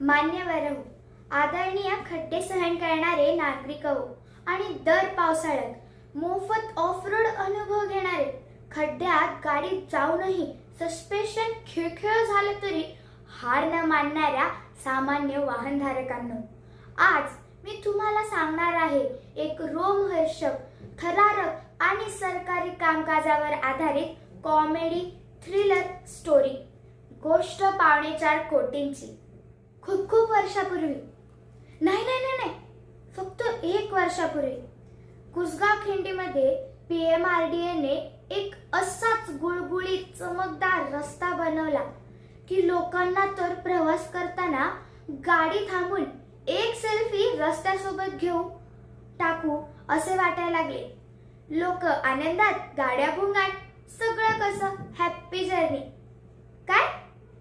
मान्यवर हो आदरणीय खड्डे सहन करणारे नागरिक हो आणि दर पावसाळ्यात मोफत ऑफ रोड अनुभव घेणारे खड्ड्यात गाडीत जाऊनही सस्पेन्शन खिळखिळ झालं तरी हार न मानणाऱ्या सामान्य वाहनधारकांनो आज मी तुम्हाला सांगणार आहे एक रोमहर्षक थरारक आणि सरकारी कामकाजावर आधारित कॉमेडी थ्रिलर स्टोरी गोष्ट पावणे चार कोटींची. खूप खूप वर्षापूर्वी. नाही नाही नाही नाही. फक्त एक वर्षापूर्वी. कुसगाव खिंडीमध्ये पी एम आर डी एने एक असाच गुळगुळीत चमकदार रस्ता बनवला की लोकांना तर प्रवास करताना गाडी थांबून एक सेल्फी रस्त्यासोबत घेऊ टाकू असे वाटायला लागले. लोक आनंदात गाड्या भुंगाट सगळं कसं हॅप्पी जर्नी काय?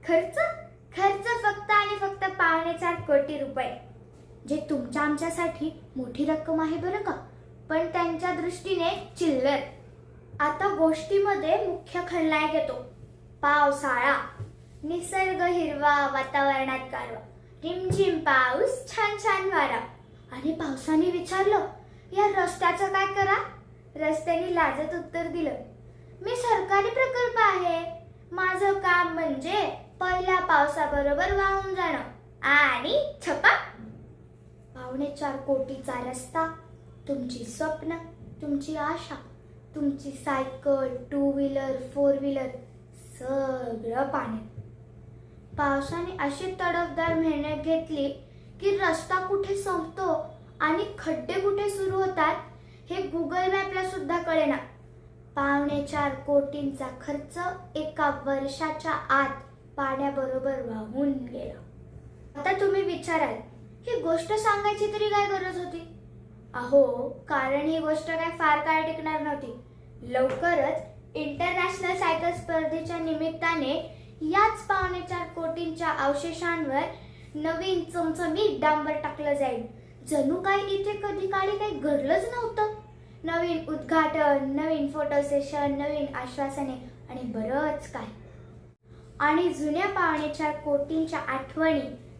खर्च? खर्च फक्त आणि फक्त पावणे चार कोटी रुपये. जे तुमच्या आमच्यासाठी मोठी रक्कम आहे बरं का? पण त्यांच्या दृष्टीने चिल्लर. आता गोष्टीमध्ये मुख्य खलनायक येतो. पावसाळा. निसर्ग हिरवा वातावरणात गारवा. रिमझिम पाऊस छान छान वारा. आणि पावसाने विचारलं या रस्त्याचं काय करा? रस्त्याने लाजत उत्तर दिलं मी सरकारी प्रकल्प आहे. माझं काम म्हणजे पहिल्या पावसाबरोबर वाहून जाणं आणि छपा. पावणे चार कोटीचा रस्ता तुमची स्वप्न तुमची आशा तुमची cycle two wheeler four wheeler सगळं पाण्यात पावसाने अशी तडफदार मेहनत घेतली की रस्ता कुठे संपतो आणि खड्डे कुठे सुरू होतात हे गुगल मॅपला सुद्धा पावणेचार पावणे चार कोटींचा खर्च एका वर्षाच्या आत पाण्याबरोबर वाहून गेला. आता तुम्ही विचाराल ही गोष्ट सांगायची तरी काय गरज होती? अहो कारण ही गोष्ट काय फार काळ टिकणार नव्हती. लवकरच इंटरनॅशनल सायकल स्पर्धेच्या निमित्ताने याच पावणे चार कोटींच्या अवशेषांवर नवीन चमचमीत डांबर टाकलं जाईल. जणू काय इथे कधी काळी काही घडलंच नव्हतं. नवीन उद्घाटन नवीन फोटो सेशन नवीन आश्वासने आणि बरंच काय. आणि जुन्या पाहुण्याच्या कोटींच्या आठवणी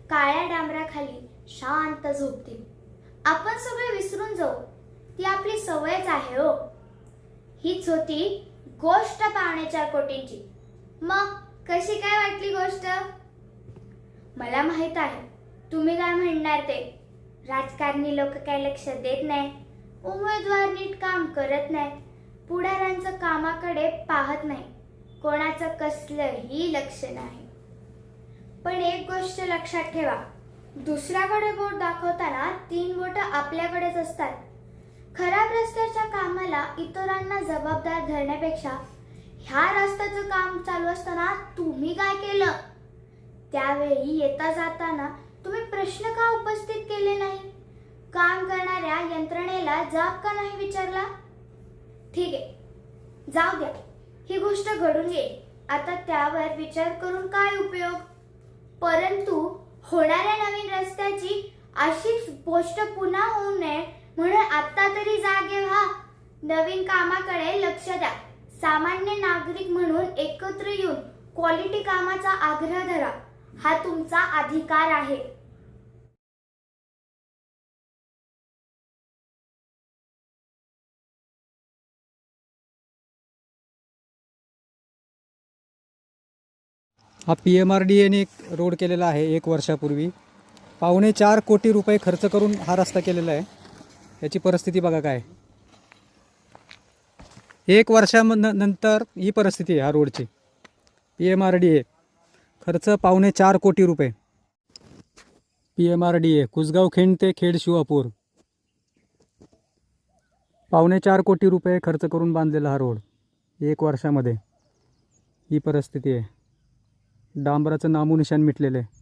काळ्या डांबराखाली शांत झोपतील. आपण सगळे विसरून जाऊ. ती आपली सवयच आहे हो. हीच होती गोष्ट पाहुण्याच्या कोटींची. मग कशी काय वाटली गोष्ट? मला माहीत आहे. तुम्ही काय म्हणणार ते? राजकारणी लोक काय लक्ष देत नाही? उमेदवार नीट काम करत नाही. पुढाऱ्यांचं कामाकडे पाहत नाही. कोणाचं कसलंही लक्ष नाही. पण एक गोष्ट लक्षात ठेवा. दुसऱ्याकडे बोट दाखवताना तीन बोट आपल्याकडेच असतात. खराब रस्त्याच्या कामाला इतरांना जबाबदार धरण्यापेक्षा ह्या रस्त्याचं काम चालू असताना तुम्ही काय केलं? त्यावेळी येता जाताना तुम्ही प्रश्न का उपस्थित केले नाही? काम करणाऱ्या यंत्रणेला जाब का नाही विचारला? ठीक आहे. जाऊ द्या. ही गोष्ट घडून येईल आता त्यावर विचार करून काय उपयोग? परंतु होणाऱ्या नवीन रस्त्याची अशीच गोष्ट पुन्हा होऊ नये म्हणून आता तरी जागे व्हा. नवीन कामाकडे लक्ष द्या. सामान्य नागरिक म्हणून एकत्र येऊन क्वालिटी कामाचा आग्रह धरा. हा तुमचा अधिकार आहे. हा पी एम आर डी एने एक रोड केलेला आहे एक वर्षापूर्वी. पावणे चार कोटी रुपये खर्च करून हा रस्ता केलेला आहे. याची परिस्थिती बघा काय. एक वर्षानंतर ही परिस्थिती आहे हा रोडची. P M R D A खर्च पावणे चार कोटी रुपये. P M R D A Kusgaon Khind ते खेड शिवापूर. पावणे चार कोटी रुपये खर्च करून बांधलेला हा रोड एक वर्षामध्ये. ही परिस्थिती आहे. डांबराचं नामोनिशान मिटलेलं आहे.